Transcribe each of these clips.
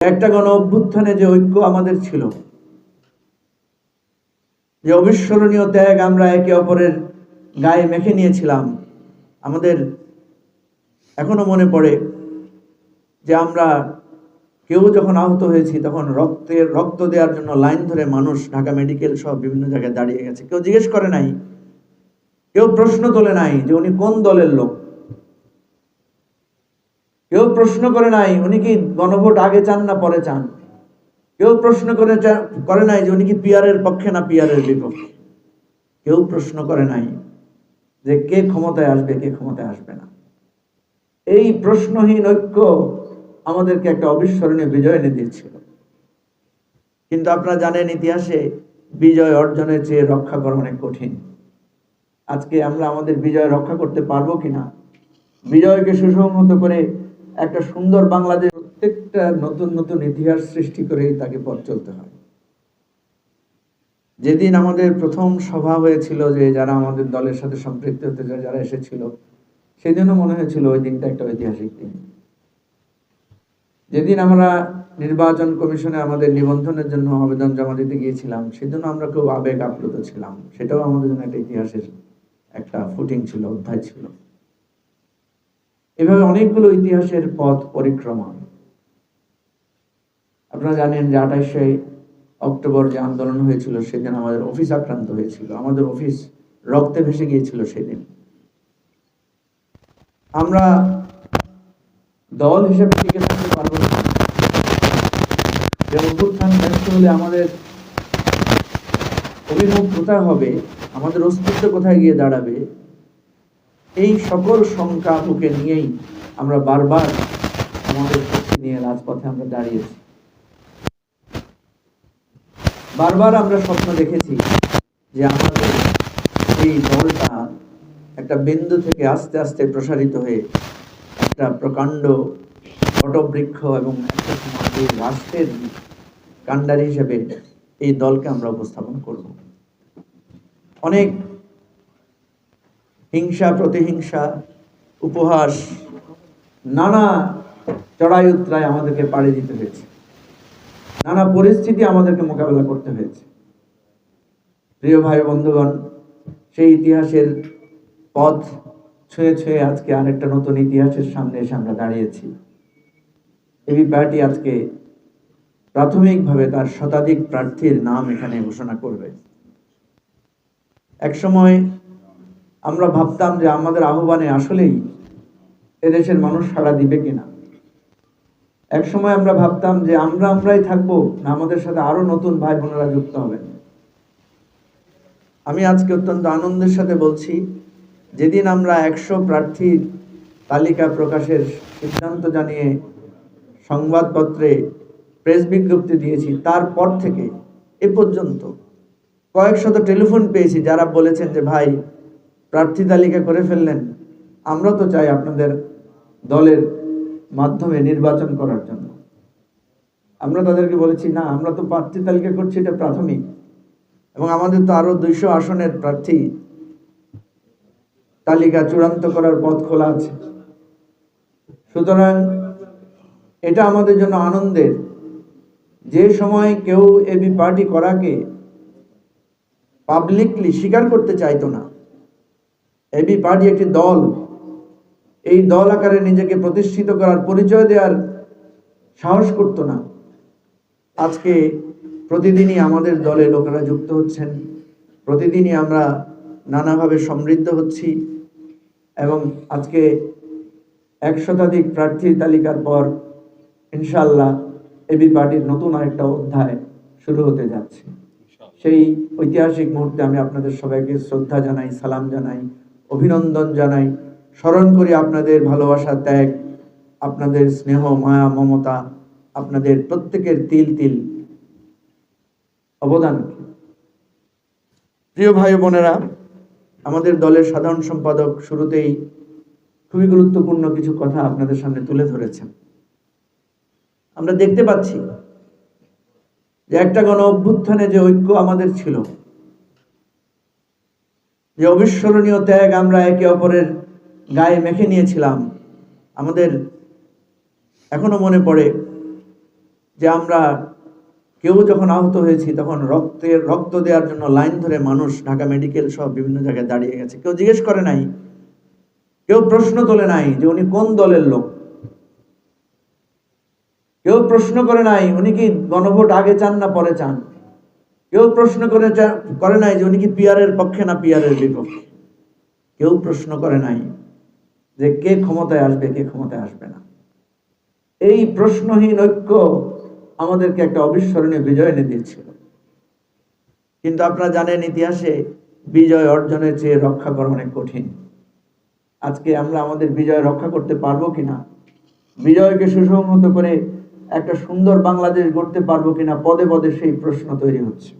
একটা গণ অভ্যুত্থানে যে ঐক্য আমাদের ছিল, যে অবিস্মরণীয় ত্যাগ আমরা একে অপরের গায়ে মেখে নিয়েছিলাম, আমাদের এখনও মনে পড়ে যে আমরা কেউ যখন আহত হয়েছি তখন রক্তের রক্ত দেওয়ার জন্য লাইন ধরে মানুষ ঢাকা মেডিকেল সহ বিভিন্ন জায়গায় দাঁড়িয়ে গেছে। কেউ জিজ্ঞেস করে নাই, কেউ প্রশ্ন তোলে নাই যে উনি কোন দলের লোক? কেউ প্রশ্ন করে নাই, উনি কি গণভোট আগে চান না পরে চান? কেউ প্রশ্ন করে করে নাই যে উনি কি পিয়ারের পক্ষে না পিয়ারের বিপক্ষে? কেউ প্রশ্ন করে নাই যে কে ক্ষমতায় আসবে, কে ক্ষমতায় আসবে না। এই প্রশ্নহীন ঐক্য আমাদেরকে একটা অবিস্মরণীয় বিজয় এনে দিয়েছিল। কিন্তু আপনারা জানেন ইতিহাসে বিজয় অর্জনের চেয়ে রক্ষা করা অনেক কঠিন। আজকে আমরা আমাদের বিজয় রক্ষা করতে পারব কিনা? বিজয়কে সুসংহত করে একটা সুন্দর বাংলাদেশ প্রত্যেকটা নতুন নতুন ইতিহাস সৃষ্টি করেই তাকে পথ চলতে হয়। যেদিন আমাদের প্রথম সভা হয়েছিল যে যারা আমাদের দলের সাথে সম্পৃক্ত হতে যারা এসেছিল সেদিনও মনে হয়েছিল ওই দিনটা একটা ঐতিহাসিক দিন। যেদিন আমরা নির্বাচন কমিশনে আমাদের নিবন্ধনের জন্য আবেদন জমা দিতে গিয়েছিলাম, সেজন্য আমরা খুব আবেগ আপ্লুত ছিলাম। সেটাও আমাদের জন্য একটা ইতিহাসের একটা ফুটিং ছিল, অধ্যায় ছিল। এভাবে অনেকগুলো ইতিহাসের পথ পরিক্রমা আপনারা জানেন যে আঠাশে অক্টোবর যে আন্দোলন হয়েছিল, সেদিন আমাদের অফিস আক্রান্ত হয়েছিল। আমাদের অফিস রক্তে ভেসে গিয়েছিল সেদিন। আমরা দল হিসেবে টিকে থাকতে পারব যে অভ্যুত্থান ব্যর্থ হলে আমাদের অভিমুখ কোথায় হবে? আমাদের অস্তিত্ব কোথায় গিয়ে দাঁড়াবে? এই সকল শঙ্কা বুকে নিয়েই আমরা বারবার আমাদের নিয়ে রাজপথে আমরা দাঁড়িয়েছি। বারবার আমরা স্বপ্ন দেখেছি যে আমাদের এই দলটা একটা বিন্দু থেকে আস্তে আস্তে প্রসারিত হয়ে একটা প্রকাণ্ড বটবৃক্ষ এবং একটা রাষ্ট্রের কাণ্ডারি হিসেবে এই দলকে আমরা উপস্থাপন করব। অনেক হিংসা, প্রতিহিংসা, উপহাস, নানা চড়াই আমাদেরকে পাড়ি দিতে হয়েছে। নানা পরিস্থিতি আমাদেরকে মোকাবেলা করতে হয়েছে। প্রিয় ভাই বন্ধুগণ, সেই ইতিহাসের পথ ছুঁয়ে ছুঁয়ে আজকে আরেকটা নতুন ইতিহাসের সামনে এসে আমরা দাঁড়িয়েছি। এবি পার্টি আজকে প্রাথমিকভাবে তার শতাধিক প্রার্থীর নাম এখানে ঘোষণা করবে। একসময় আমরা ভাবতাম যে আমাদের আহ্বানে আসলেই এদেশের মানুষ সাড়া দিবে কিনা। এক সময় আমরা ভাবতাম যে আমরা আমরাই থাকব না আমাদের সাথে আরও নতুন ভাই বোনেরা যুক্ত হবেন। আমি আজকে অত্যন্ত আনন্দের সাথে বলছি, যেদিন আমরা একশো প্রার্থীর তালিকা প্রকাশের সিদ্ধান্ত জানিয়ে সংবাদপত্রে প্রেস বিজ্ঞপ্তি দিয়েছি, তারপর থেকে এ পর্যন্ত কয়েক শত টেলিফোন পেয়েছি যারা বলেছেন যে, ভাই প্রার্থী তালিকা করে ফেললেন। আমরা তো চাই আপনাদের দলের মাধ্যমে নির্বাচন করার জন্য। আমরা তাদেরকে বলেছি, না, আমরা তো প্রার্থী তালিকা করছি, এটা প্রাথমিক। এবং আমাদের তো আরও দুইশো আসনের প্রার্থী তালিকা চূড়ান্ত করার পথ খোলা আছে। সুতরাং এটা আমাদের জন্য আনন্দের। যে সময় কেউ এবি পার্টি করাকে পাবলিকলি স্বীকার করতে চাইতো না এবি পার্টি একটি দল। এই দল আকারে নিজেকে প্রতিষ্ঠিত করার পরিচয় দেওয়ার সাহস করতো না। আজকে প্রতিদিনই আমাদের দলে লোকেরা যুক্ত হচ্ছেন। প্রতিদিনই আমরা নানাভাবে সমৃদ্ধ হচ্ছি এবং আজকে এক শতাধিক প্রার্থীর তালিকার পর ইনশাল্লাহ এবি পার্টির নতুন আরেকটা অধ্যায় শুরু হতে যাচ্ছে। সেই ঐতিহাসিক মুহূর্তে আমি আপনাদের সবাইকে শ্রদ্ধা জানাই সালাম জানাই। অভিনন্দন জানাই। স্মরণ করি আপনাদের ভালোবাসা ত্যাগ, আপনাদের স্নেহ, মায়া, মমতা, আপনাদের প্রত্যেকের তিল তিল অবদান। প্রিয় ভাই বোনেরা, আমাদের দলের সাধারণ সম্পাদক শুরুতেই খুবই গুরুত্বপূর্ণ কিছু কথা আপনাদের সামনে তুলে ধরেছেন। আমরা দেখতে পাচ্ছি যে একটা গণ অভ্যুত্থানে যে ঐক্য আমাদের ছিল যে অবিস্মরণীয় ত্যাগ আমরা একে অপরের গায়ে মেখে নিয়েছিলাম, আমাদের এখনও মনে পড়ে যে আমরা কেউ যখন আহত হয়েছি তখন রক্তের রক্ত দেওয়ার জন্য লাইন ধরে মানুষ ঢাকা মেডিকেল সহ বিভিন্ন জায়গায় দাঁড়িয়ে গেছে। কেউ জিজ্ঞেস করে নাই, কেউ প্রশ্ন তোলে নাই যে উনি কোন দলের লোক। কেউ প্রশ্ন করে নাই উনি কি গণভোট আগে চান না পরে চান। কেউ প্রশ্ন করে করে নাই যে উনি কি পিয়ারের পক্ষে না পিয়ারের বিপক্ষে? কেউ প্রশ্ন করে নাই যে কে ক্ষমতায় আসবে, কে ক্ষমতায় আসবে না। এই প্রশ্নহীন ঐক্য আমাদেরকে একটা অবিস্মরণীয় বিজয় এনে দিয়েছিল। কিন্তু আপনারা জানেন ইতিহাসে বিজয় অর্জনের চেয়ে রক্ষা করা অনেক কঠিন। আজকে আমরা আমাদের বিজয় রক্ষা করতে পারব কিনা? বিজয়কে সুসংহত করে একটা সুন্দর বাংলাদেশ গড়তে পারব কিনা পদে পদে সেই প্রশ্ন তৈরি হচ্ছে।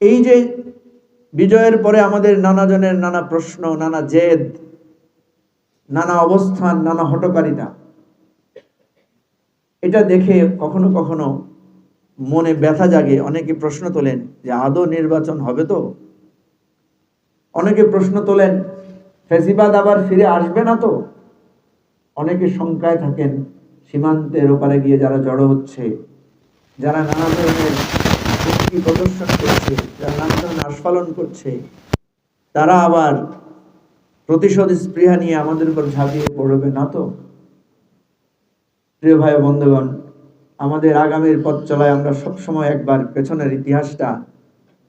এই যে বিজয়ের পরে আমাদের নানা জনের নানা প্রশ্ন, নানা জেদ, নানা অবস্থান, নানা হটকারিতা, এটা দেখে কখনো কখনো মনে ব্যথা জাগে। অনেকে প্রশ্ন তোলেন যে আদৌ নির্বাচন হবে তো? অনেকে প্রশ্ন তোলেন, ফেসিবাদ আবার ফিরে আসবে না তো? অনেকে শঙ্কায় থাকেন, সীমান্তের ওপারে গিয়ে যারা জড়ো হচ্ছে, যারা নানা ধরনের শক্তি প্রদর্শন করছে, যারা নানা ধরনের আস্ফালন করছে, তারা আবার প্রতিশোধ স্পৃহা নিয়ে আমাদের উপর ঝাঁপিয়ে পড়বে না তো? প্রিয় ভাই বন্ধুগণ, আমাদের আগামীর পথ চলায় আমরা সবসময় একবার পেছনের ইতিহাসটা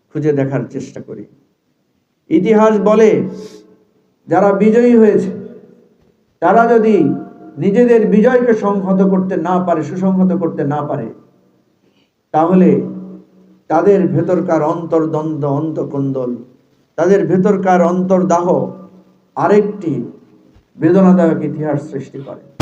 খুঁজে দেখার চেষ্টা করি। ইতিহাস বলে, যারা বিজয়ী হয়েছে তারা যদি নিজেদের বিজয়কে সংহত করতে না পারে, সুসংহত করতে না পারে, তাহলে তাদের ভেতরকার অন্তর্দ্বন্দ্ব, অন্তকন্দল, তাদের ভেতরকার অন্তর্দাহ আরেকটি বেদনাদায়ক ইতিহাস সৃষ্টি করে।